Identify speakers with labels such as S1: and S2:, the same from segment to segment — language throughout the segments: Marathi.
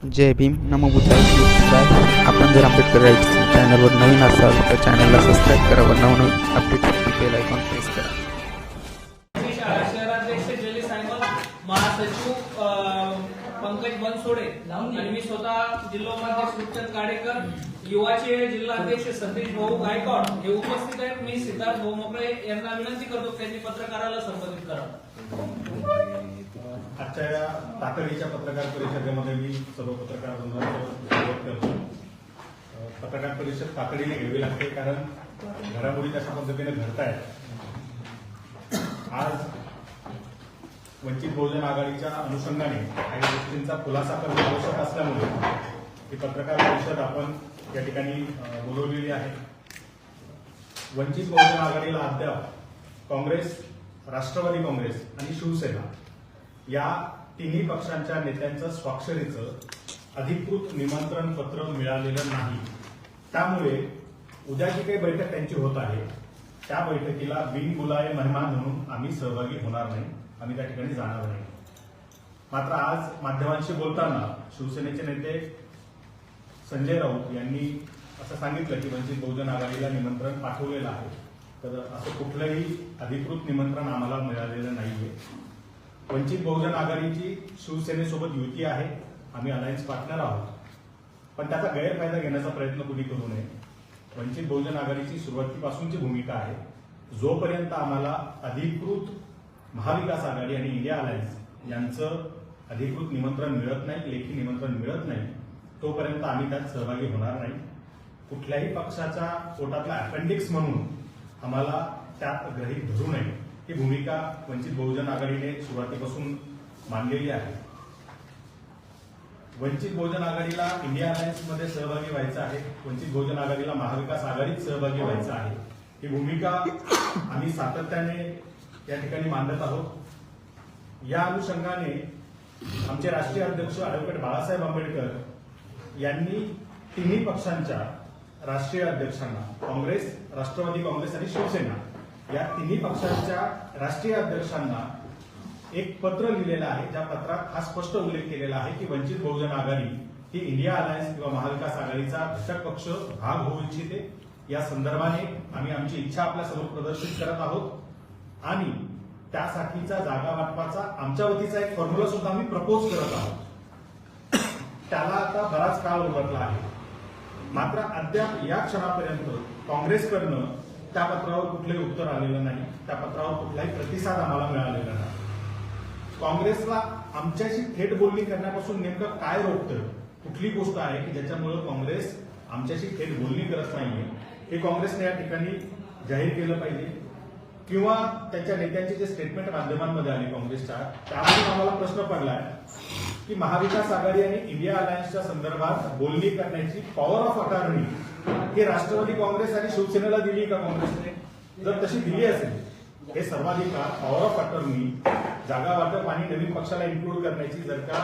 S1: जय भीम नमोबुद्धाय आपण जर आंबेडकर राईट्स चॅनलवर नवीन असाल तर चॅनलला सबस्क्राईब करा व नवनवीन अपडेटसाठी बेल आयकॉन प्रेस करा.
S2: शहराध्यक्ष जली सायमल महासचिव पंकज बनसोडे आणि मी स्वतः जिल्हा उपाध्यक्ष रुपचंद काडेकर युवाचे जिल्हाध्यक्ष सतीश भाऊ गायकवाड हे उपस्थित आहेत. मी सिद्धार्थ भाऊ मोकळे यांना विनंती करतो त्यांनी पत्रकाराला संबोधित करावं.
S3: आजच्या या तातडीच्या पत्रकार परिषदेमध्ये मी सर्व पत्रकार स्वागत करतो. पत्रकार परिषद तातडीने घ्यावी लागते कारण घडामोडी कशा पद्धतीने घडत आहेत आज वंचित बहुजन आघाडीच्या अनुषंगाने काही गोष्टींचा खुलासा करणं आवश्यक असल्यामुळे ही पत्रकार परिषद आपण या ठिकाणी बोलवलेली आहे. वंचित बहुजन आघाडीला अद्याप काँग्रेस राष्ट्रवादी काँग्रेस आणि शिवसेना या तिन्ही पक्षांच्या नेत्यांचं स्वाक्षरीचं अधिकृत निमंत्रण पत्र मिळालेलं नाही. त्यामुळे उद्या जी काही बैठक त्यांची होत आहे त्या बैठकीला बिनबुलाये मेहमान म्हणून आम्ही सहभागी होणार नाही आम्ही त्या ठिकाणी जाणार नाही. मात्र आज माध्यमांशी बोलताना शिवसेनेचे नेते संजय राऊत यांनी असं सांगितलं की वंचित बहुजन आघाडीला निमंत्रण पाठवलेलं आहे तर असं कुठलंही अधिकृत निमंत्रण आम्हाला मिळालेलं नाहीये. वंचित बहुजन आघाडीची शिवसेनेसोबत युती आहे. आम्ही अलायन्स पार्टनर आहोत. पण त्याचा गैरफायदा घेण्याचा प्रयत्न कुणी करू नये. वंचित बहुजन आघाडीची सुरुवातीपासूनची भूमिका आहे. जोपर्यंत आम्हाला अधिकृत महाविकास आघाडी आणि इंडिया अलायन्स यांचं अधिकृत निमंत्रण मिळत नाही लेखी निमंत्रण मिळत नाही तोपर्यंत आम्ही त्यात सहभागी होणार नाही. कुठल्याही पक्षाच्या पोटातला अपेंडिक्स म्हणून आम्हाला त्यात ग्रहित धरू नये. ही भूमिका वंचित बहुजन आघाडीने सुरुवातीपासून मांडलेली आहे. वंचित बहुजन आघाडीला इंडिया अलायन्समध्ये सहभागी व्हायचं आहे. वंचित बहुजन आघाडीला महाविकास आघाडीत सहभागी व्हायचं आहे. ही भूमिका आम्ही सातत्याने या ठिकाणी मांडत आहोत. या अनुषंगाने आमचे राष्ट्रीय अध्यक्ष ऍडव्होकेट बाळासाहेब आंबेडकर यांनी तिन्ही पक्षांच्या राष्ट्रीय अध्यक्षांना काँग्रेस राष्ट्रवादी काँग्रेस आणि शिवसेना या तिन्ही पक्षांच्या राष्ट्रीय अध्यक्षांना एक पत्र लिहिलेलं आहे. ज्या पत्रात हा स्पष्ट उल्लेख केलेला आहे की वंचित बहुजन आघाडी ही इंडिया अलायन्स किंवा महाविकास आघाडीचा घटक पक्ष भाग होऊ इच्छिते. या संदर्भाने आम्ही आमची इच्छा आपल्यासमोर प्रदर्शित करत आहोत. आणि त्यासाठीचा जागा वाटपाचा आमच्या वतीचा एक फॉर्म्युला सुद्धा आम्ही प्रपोज करत आहोत. त्याला आता बराच काळ उभारला आहे. मात्र अद्याप या क्षणापर्यंत काँग्रेसकडनं त्या पत्रावर कुठलंही उत्तर आलेलं नाही. त्या पत्रावर कुठलाही प्रतिसाद आम्हाला मिळालेला नाही. काँग्रेसला आमच्याशी थेट बोलणी करण्यापासून नेमकं काय रोखतं? कुठली गोष्ट आहे की ज्याच्यामुळे काँग्रेस आमच्याशी थेट बोलणी करत नाहीये? हे काँग्रेसने या ठिकाणी जाहीर केलं पाहिजे. किंवा त्यांच्या नेत्यांचे जे स्टेटमेंट माध्यमांमध्ये आले काँग्रेसच्या त्यावरून आम्हाला प्रश्न पडलाय की महाविकास आघाडी आणि इंडिया अलायन्सच्या संदर्भात बोलणी करण्याची पॉवर ऑफ अटॉर्नी ही राष्ट्रवादी काँग्रेस आणि शिवसेनेला दिली का काँग्रेसने? जर तशी दिली असेल हे सर्वाधिकार पॉवर ऑफ अटर्नी जागा वाटप आणि नवीन पक्षाला इन्क्लूड करण्याची जर का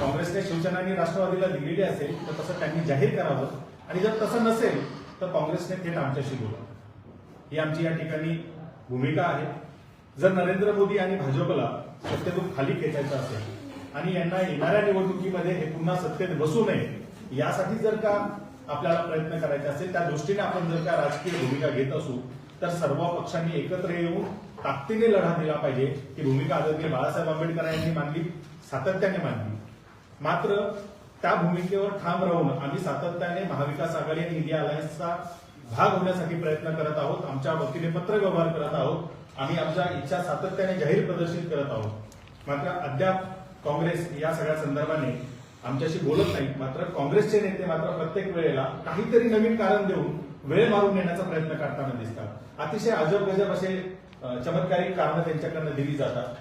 S3: काँग्रेसने शिवसेना आणि राष्ट्रवादीला दिलेली असेल तर तसं त्यांनी जाहीर करावं. आणि जर तसं नसेल तर काँग्रेसने थेट आमच्याशी बोलावं. ही आमची या ठिकाणी भूमिका आहे. जर नरेंद्र मोदी आणि भाजपला सत्तेतून खाली खेचायचं असेल आणि यांना येणाऱ्या निवडणुकीमध्ये हे पुन्हा सत्तेत बसू नये यासाठी जर का आपल्याला प्रयत्न करायचे असेल त्या दृष्टीने आपण जर का राजकीय भूमिका घेत असू तर सर्व पक्षांनी एकत्र येऊन ताकदीने लढा दिला पाहिजे ही भूमिका आदरणीय बाळासाहेब आंबेडकर यांनी मांडली सातत्याने मांडली मात्र त्या भूमिकेवर ठाम राहून आम्ही सातत्याने महाविकास आघाडी आणि इंडिया अलायन्सचा भाग होण्यासाठी प्रयत्न करत आहोत आमच्या वतीने पत्र व्यवहार करत आहोत आम्ही आमच्या इच्छा सातत्याने जाहीर प्रदर्शित करत आहोत. मात्र अद्याप काँग्रेस या सगळ्या संदर्भाने आमच्याशी बोलत नाही मात्र काँग्रेसचे नेते मात्र प्रत्येक वेळेला काहीतरी नवीन कारण देऊन वेळ मारून नेण्याचा प्रयत्न करताना दिसतात. अतिशय अजब गजब असे चमत्कारिक कारणं त्यांच्याकडनं दिली जातात.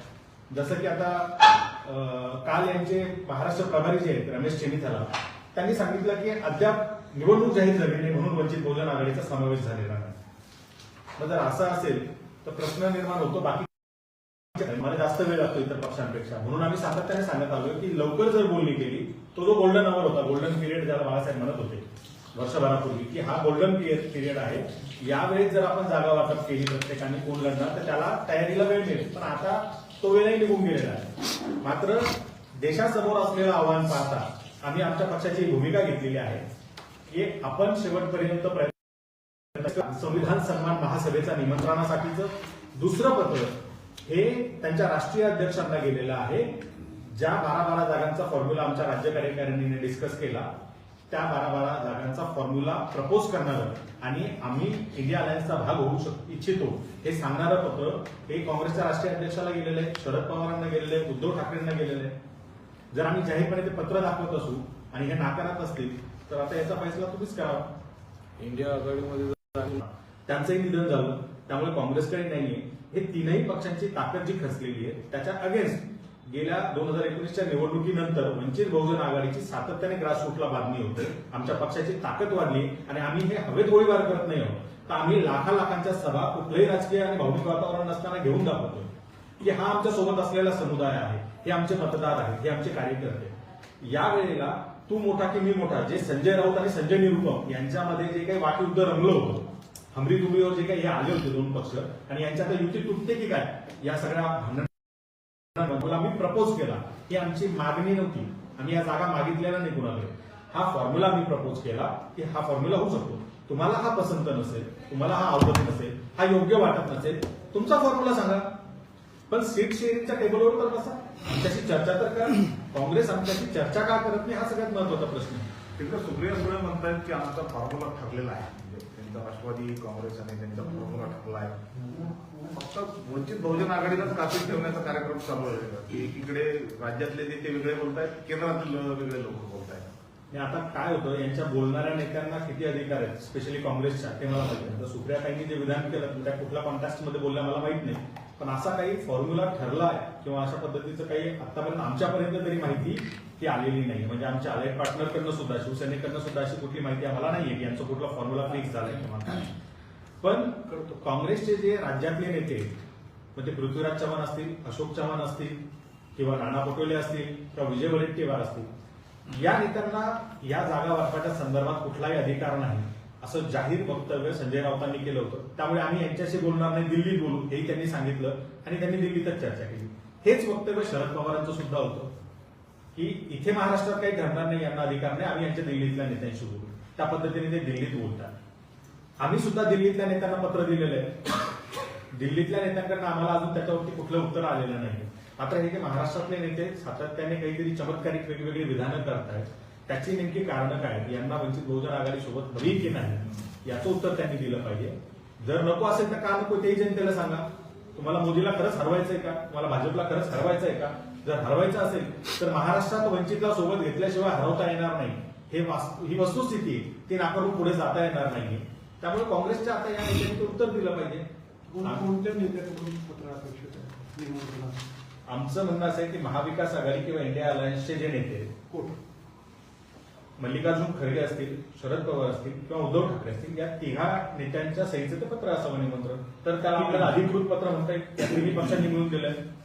S3: जसं की आता काल यांचे महाराष्ट्र प्रभारी जे आहेत रमेश चेनिथला त्यांनी सांगितलं की अद्याप निवडणूक जाहीर झाली नाही म्हणून वंचित बहुजन आघाडीचा समावेश झालेला नाही. मग जर असं असेल तर प्रश्न निर्माण होतो बाकी मला जास्त वेळ लागतो इतर पक्षांपेक्षा. म्हणून आम्ही सातत्याने सांगत आलो की लवकर जर बोलणी केली तो जो गोल्डन अवर होता गोल्डन पिरियड ज्याला बाळासाहेब म्हणत होते वर्षभरापूर्वी की हा गोल्डन पिरियड आहे यावेळेस जर आपण जागा वाटप केली प्रत्येकाने कोण लढणार तर त्याला तयारीला वेळ मिळेल. पण आता तो वेळही निघून गेलेला आहे. मात्र देशासमोर असलेलं आव्हान पाहता आम्ही आमच्या पक्षाची भूमिका घेतलेली आहे की आपण शेवटपर्यंत प्रयत्न संविधान सन्मान महासभेच्या निमंत्रणासाठीचं दुसरं पत्र हे त्यांच्या राष्ट्रीय अध्यक्षांना गेलेलं आहे. ज्या बारा बारा जागांचा फॉर्म्युला आमच्या राज्य कार्यकारिणीने डिस्कस केला त्या बारा बारा जागांचा फॉर्म्युला प्रपोज करणारं आणि आम्ही इंडिया अलायन्सचा भाग होऊ शक इच्छितो. हे सांगणारं पत्र हे काँग्रेसच्या राष्ट्रीय अध्यक्षाला गेलेलं आहे शरद पवारांना गेलेलं आहे उद्धव ठाकरेंना गेलेलं आहे. जर आम्ही जाहीरपणे ते पत्र दाखवत असू आणि हे नाकारत असतील तर आता याचा फैसला तुम्हीच करावा.
S4: इंडिया आघाडीमध्ये
S3: त्यांचंही निधन झालं. त्यामुळे काँग्रेसकडे नाहीये. हे तीनही पक्षांची ताकद जी खचलेली आहे त्याच्या अगेन्स्ट गेल्या दोन हजार एकोणीसच्या निवडणुकीनंतर वंचित बहुजन आघाडीची सातत्याने ग्रासरूटला बांधणी होते. आमच्या पक्षाची ताकद वाढली आणि आम्ही हे हवेत गोळीबार करत नाही आहोत. तर आम्ही लाखा लाखांच्या सभा कुठलंही राजकीय आणि भावनिक वातावरण नसताना घेऊन दाखवतो. की हा आमच्यासोबत असलेला समुदाय आहे हे आमचे मतदार आहेत हे आमचे कार्यकर्ते या वेळेला तू मोठा की मी मोठा जे संजय राऊत आणि संजय निरुपम यांच्यामध्ये जे काही वाकयुद्ध रंगलं होतं हमरी तुमरीवर जे काही हे आले होते दोन पक्ष. आणि यांच्यात युती तुटते की काय? या सगळ्या भांडण आम्ही प्रपोज केला. ही आमची मागणी नव्हती. आम्ही या जागा मागितलेल्या नाही कुणाकडे. हा फॉर्म्युला आम्ही प्रपोज केला की हा फॉर्म्युला होऊ शकतो. तुम्हाला हा पसंत नसेल तुम्हाला हा आवडत नसेल हा योग्य वाटत नसेल तुमचा फॉर्म्युला सांगा. पण सीट शेअरिंगच्या टेबलवर तर बसा. आमच्याशी चर्चा तर करा. काँग्रेस आमच्याशी चर्चा का करत नाही? हा सगळ्यात महत्त्वाचा प्रश्न आहे.
S5: तिकडे सुप्रिया सुळे म्हणतायत की आमचा फॉर्म्युला ठरलेला आहे. म्हणजे त्यांचा राष्ट्रवादी काँग्रेस आणि त्यांचा फॉर्म्युला ठरला आहे. फक्त वंचित बहुजन आघाडीलाच कापीत ठेवण्याचा कार्यक्रम चालू आहे. एकीकडे राज्यातले नेते वेगळे बोलतायत केंद्रातले वेगळे लोक बोलतायत.
S3: आणि आता काय होतं यांच्या बोलणाऱ्या नेत्यांना किती अधिकार आहेत? स्पेशली काँग्रेसच्या ते मला माहिती नाही. सुप्रियाताईंनी जे विधान केलं त्या कुठल्या कॉन्टॅक्टमध्ये बोलल्या मला माहीत नाही. पण असा काही फॉर्म्युला ठरला आहे किंवा अशा पद्धतीचं काही आतापर्यंत आमच्यापर्यंत तरी माहिती ती आलेली नाही म्हणजे आमच्या अलाइड पार्टनरकडनं सुद्धा शिवसेनेकडनं सुद्धा अशी कुठली माहिती आम्हाला नाहीये की यांचा कुठला फॉर्म्युला फिक्स झालाय किंवा पण काँग्रेसचे जे राज्यातले नेते म्हणजे पृथ्वीराज चव्हाण असतील अशोक चव्हाण असतील किंवा नाना पटोले असतील किंवा विजय वडेट्टीवार असतील या नेत्यांना या जागा वाटपाच्या संदर्भात कुठलाही अधिकार नाही असं जाहीर वक्तव्य संजय राऊतांनी केलं होतं. त्यामुळे आम्ही यांच्याशी बोलणार नाही दिल्लीत बोलू हेही त्यांनी सांगितलं आणि त्यांनी दिल्लीतच चर्चा केली. हेच वक्तव्य शरद पवारांचं सुद्धा होतं. की इथे महाराष्ट्रात काही धरणार नाही यांना अधिकार नाही. आम्ही यांच्या दिल्लीतल्या नेत्यांशी बोलू त्या पद्धतीने ते दिल्लीत बोलतात. आम्ही सुद्धा दिल्लीतल्या नेत्यांना पत्र दिलेलं आहे. दिल्लीतल्या नेत्यांकडनं आम्हाला अजून त्याच्यावरती कुठलं उत्तर आलेलं नाही. मात्र हे जे महाराष्ट्रातले नेते सातत्याने काहीतरी चमत्कारिक वेगवेगळी विधानं करतायत त्याची नेमकी कारणं काय? आहेत? यांना वंचित बहुजन आघाडी सोबत हवी की नाही? याचं उत्तर त्यांनी दिलं पाहिजे. जर नको असेल तर का नको तेही जनतेला सांगा. तुम्हाला मोदीला खरंच हरवायचंय का? तुम्हाला भाजपला खरंच हरवायचंय का? जर हरवायचं असेल तर महाराष्ट्रात वंचितला सोबत घेतल्याशिवाय हरवता येणार नाही. हे वास्तु- ही वस्तुस्थिती आहे. ती नाकारून पुढे जाता येणार नाही त्यामुळे काँग्रेसच्या आता या नेत्यांनी उत्तर दिलं पाहिजे.
S6: कोणत्या नेत्याकडून पत्र अपेक्षित आहे?
S3: आमचं म्हणणं असं आहे की महाविकास आघाडी किंवा इंडिया अलायन्सचे जे नेते
S6: कोण?
S3: मल्लिकार्जुन खरगे असतील शरद पवार असतील किंवा उद्धव ठाकरे असतील या तिघा नेत्यांच्या सहीचं ते पत्र असावं निमंत्रण. तर त्याला आपल्याला अधिकृत पत्र म्हणता येईल. तिन्ही पक्षांनी मिळून दिलंय.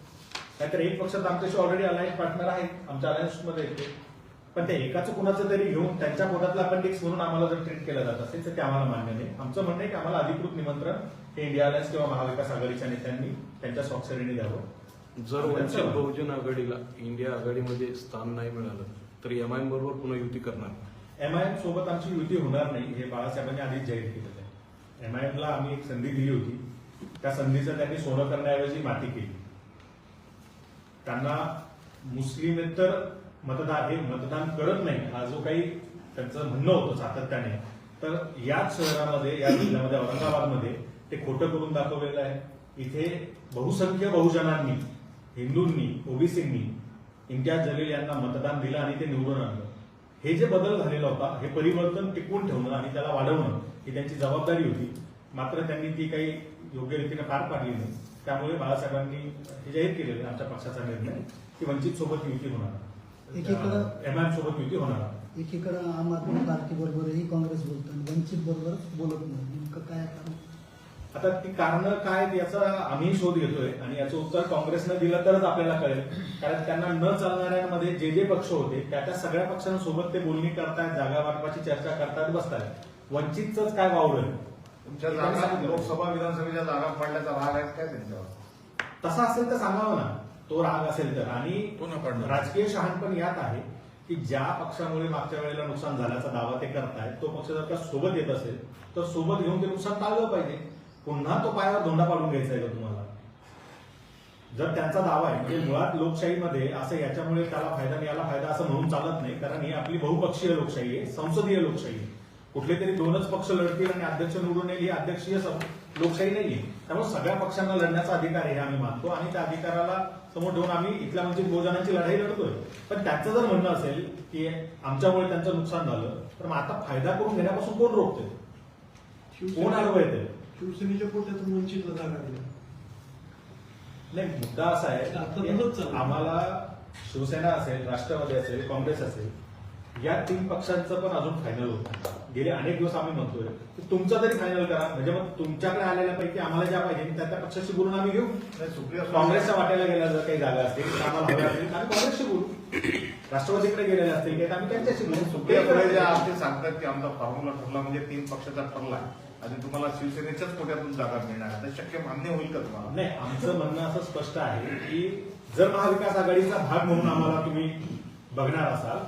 S3: नाहीतर एक पक्ष तर आमच्याशी ऑलरेडी अलायन्स पार्टनर आहेत आमच्या अलायन्समध्ये येते पण ते एकाच कुणाचं तरी घेऊन त्यांच्या पोटातला अपेंडिक्स म्हणून आम्हाला जर ट्रीट केलं जात असेल तर ते आम्हाला मान्य नाही. आमचं म्हणणं आहे की आम्हाला अधिकृत निमंत्रण हे इंडिया अलायन्स किंवा महाविकास आघाडीच्या नेत्यांनी त्यांच्या स्वाक्षरीने द्यावं.
S4: जर वंचित बहुजन आघाडीला इंडिया आघाडीमध्ये स्थान नाही मिळालं तर एम आय बरोबर पुन्हा युती करणार?
S3: एमआयएम सोबत आमची युती होणार नाही हे बाळासाहेबांनी आधीच जाहीर केलेलं आहे. एमआयएमला आम्ही एक संधी दिली होती. त्या संधीचं त्यांनी सोनं करण्याऐवजी माती केली. त्यांना मुस्लिमेतर मतदार हे मतदान करत नाही हा जो काही त्यांचं म्हणणं होतं सातत्याने. तर याच शहरामध्ये या जिल्ह्यामध्ये औरंगाबादमध्ये ते खोटं करून दाखवलेलं आहे. इथे बहुसंख्य बहुजनांनी हिंदूंनी ओबीसींनी इम्तियाज जलील यांना मतदान दिलं आणि ते निवडून आणलं. हे जे बदल झालेला होता हे परिवर्तन टिकवून ठेवणं आणि त्याला वाढवणं ही त्यांची जबाबदारी होती. मात्र त्यांनी ती काही योग्य रीतीने पार पाडली नाही. त्यामुळे बाळासाहेबांनी हे जाहीर केलेलं आहे आमच्या पक्षाचा निर्णय की वंचित सोबत युती होणार.
S7: एकीकडं-
S3: एमआयएम सोबत युती होणार.
S7: एकीकडं आम आदमी पार्टी बरोबरही काँग्रेस बोलतं आणि वंचित बरोबर बोलत नाही. नेमकं काय कारण
S3: आता ती कारणं काय याचा आम्ही शोध घेतोय आणि याचं उत्तर काँग्रेसनं दिलं तरच आपल्याला कळेल. कारण त्यांना न चालणाऱ्यांमध्ये जे जे पक्ष होते त्या त्या सगळ्या पक्षांसोबत ते बोलणी करतायत जागा वाटपाची चर्चा करतायत बसतायत. वंचितच काय वावलं
S5: तुमच्या जागा लोकसभा विधानसभेच्या जागा पडल्याचा राग आहे काय त्यांच्यावर?
S3: तसा असेल तर सांगावं ना. तो राग असेल तर. आणि
S4: तो न पाडणार.
S3: राजकीय शहाणपण यात आहे की ज्या पक्षामुळे मागच्या वेळेला नुकसान झाल्याचा दावा ते करतायत तो पक्ष जर का सोबत येत असेल तर सोबत घेऊन ते नुकसान टाळलं पाहिजे. पुन्हा तो पायावर धोंडा पाडून घ्यायचा आहे का तुम्हाला? जर त्यांचा दावा आहे म्हणजे मुळात लोकशाहीमध्ये असं याच्यामुळे त्याला फायदा आणि याला फायदा असं म्हणून चालत नाही कारण ही आपली बहुपक्षीय लोकशाही आहे संसदीय लोकशाही आहे. कुठले तरी दोनच पक्ष लढतील आणि अध्यक्ष निवडून येईल ही अध्यक्षीय लोकशाही नाहीये. त्यामुळे सगळ्या पक्षांना लढण्याचा अधिकार आहे हे आम्ही मानतो आणि त्या अधिकाराला समोर ठेवून आम्ही इथल्या वंचित बहुजनांची लढाई लढतोय. पण त्यांचं जर म्हणणं असेल की आमच्यामुळे त्यांचं नुकसान झालं तर मग आता फायदा करून घेण्यापासून कोण रोखते कोण अडवं येते
S6: शिवसेनेच्या पोट्यातून वंचितला जागा
S3: नाही मुद्दा असा आहे. आम्हाला शिवसेना असेल राष्ट्रवादी असेल काँग्रेस असेल या तीन पक्षांचं पण अजून फायनल होत. गेले अनेक दिवस आम्ही म्हणतोय की तुमचं तरी फायनल करा. म्हणजे मग तुमच्याकडे आलेल्यापैकी आम्हाला ज्या पाहिजे त्या त्या पक्षाशी बोलून आम्ही घेऊ.
S5: सुप्रिया
S3: काँग्रेसच्या वाट्याला गेल्या जर काही जागा असतील तर आम्हाला हव्या असतील तर आम्ही काँग्रेसशी बोलू. राष्ट्रवादीकडे गेलेले असतील तर आम्ही त्यांच्याशी बोलू.
S5: सुप्रिया सुळे ते सांगतात की आमचा फॉर्म्युला ठरला म्हणजे तीन पक्षाचा ठरला. आणि तुम्हाला शिवसेनेच्याच कोट्यातून जागा मिळणार. आता शक्य मान्य होईल का तुम्हाला?
S3: नाही आमचं म्हणणं असं स्पष्ट आहे की जर महाविकास आघाडीचा भाग म्हणून आम्हाला तुम्ही बघणार असाल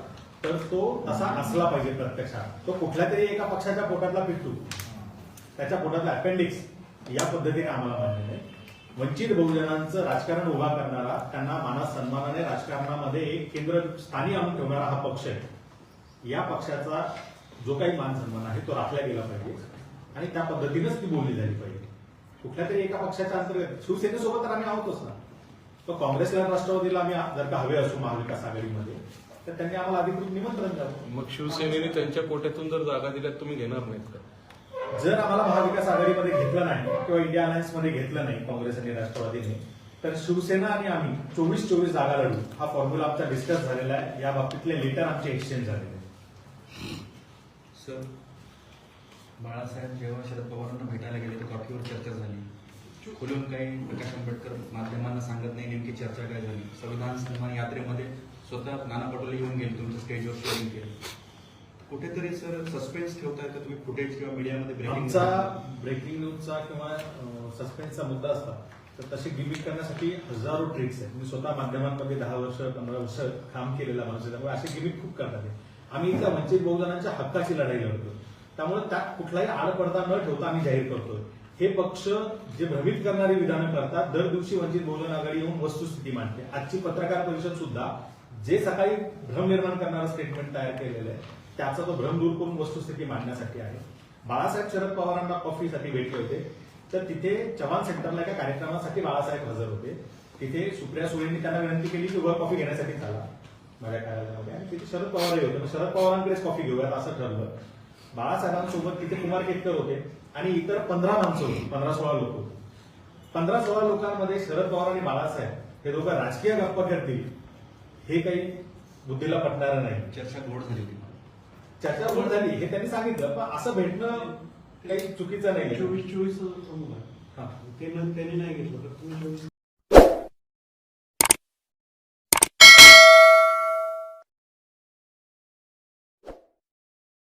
S3: तर तो तसा असला पाहिजे प्रत्यक्षात. तो कुठल्या तरी एका पक्षाच्या पोटातला पिट्टू. त्याच्या पोटातला अपेंडिक्स या पद्धतीने आम्हाला मान्य नाही वंचित बहुजनांचं राजकारण उभा करणारा त्यांना मानस सन्मानाने राजकारणामध्ये एक केंद्र स्थानी आणून ठेवणारा हा पक्ष आहे. या पक्षाचा जो काही मान सन्मान आहे तो राखला गेला पाहिजे. आणि त्या पद्धतीनेच ती बोलली झाली पाहिजे. कुठल्या तरी एका पक्षाच्या अंतर्गत शिवसेनेसोबत तर आम्ही आहोतच ना. तो काँग्रेसला राष्ट्रवादीला आम्ही जर का हवे असू महाविकास आघाडीमध्ये तर त्यांनी आम्हाला अधिकृत निमंत्रण द्यावं.
S4: मग शिवसेनेने त्यांच्या कोट्यातून जर जागा दिल्या तुम्ही घेणार नाहीत का?
S3: जर आम्हाला महाविकास आघाडीमध्ये घेतलं नाही किंवा इंडिया अलायन्समध्ये घेतलं नाही काँग्रेस आणि राष्ट्रवादीने तर शिवसेना आणि आम्ही चोवीस चोवीस जागा लढू. हा फॉर्म्युला आमचा डिस्कस झालेला आहे. या बाबतीतले लेटर आमचे एक्सचेंज झालेले आहे.
S8: सर बाळासाहेब जेव्हा शरद पवारांना भेटायला गेले तर कॉफीवर चर्चा झाली. खुलून काही प्रकाश आंबेडकर माध्यमांना सांगत नाही नेमकी चर्चा काय झाली? संविधान सन्मान यात्रेमध्ये स्वतः नाना पटोले येऊन गेले तुमच्या स्टेजवर शेअरिंग केलं. कुठेतरी सर सस्पेन्स ठेवताय का तुम्ही फुटेज किंवा मीडियामध्ये ब्रेकिंग
S3: आमचा ब्रेकिंग न्यूजचा किंवा सस्पेन्सचा मुद्दा असता. तर तशी गिमिक करण्यासाठी हजारो ट्रिक्स आहेत. मी स्वतः माध्यमांमध्ये दहा वर्ष पंधरा वर्ष काम केलेला माणूस आहे त्यामुळे असे गिमिक खूप करतात. आम्ही इथल्या वंचित बहुजनांच्या हक्काची लढाई लढतो त्यामुळे त्यात कुठलाही आडपडदा न ठेवता आम्ही जाहीर करतोय. हे पक्ष जे भ्रमित करणारी विधानं करतात दर दिवशी वंचित बहुजन आघाडी येऊन वस्तुस्थिती मांडते. आजची पत्रकार परिषद सुद्धा जे सकाळी भ्रम निर्माण करणारं स्टेटमेंट तयार केलेलं आहे त्याचा तो भ्रम दूर करून वस्तुस्थिती मांडण्यासाठी आहे. बाळासाहेब शरद पवारांना कॉफीसाठी भेटले होते. तर तिथे चव्हाण सेंटरला एका कार्यक्रमासाठी बाळासाहेब हजर होते. तिथे सुप्रिया सुळेंनी त्यांना विनंती केली की वर कॉफी घेण्यासाठी चाला. माझ्या कार्यालयामध्ये आणि तिथे शरद पवारही होते. शरद पवारांकडेच कॉफी घेऊयात असं ठरलं. बाळासाहेबांसोबत तिथे कुमार केतकर होते आणि इतर पंधरा माणसं होती. पंधरा सोळा लोक होते. पंधरा सोळा लोकांमध्ये शरद पवार आणि बाळासाहेब हे दोघं राजकीय गप्पा करतील. हे काही बुद्धीला पटणारं नाही.
S8: चर्चा गोड झाली होती.
S3: चर्चा गोड झाली हे त्यांनी सांगितलं पण असं भेटणं काही चुकीचं नाही
S6: चोवीस चोवीस
S3: हा.
S6: ते त्यांनी नाही घेतलं तर तुम्ही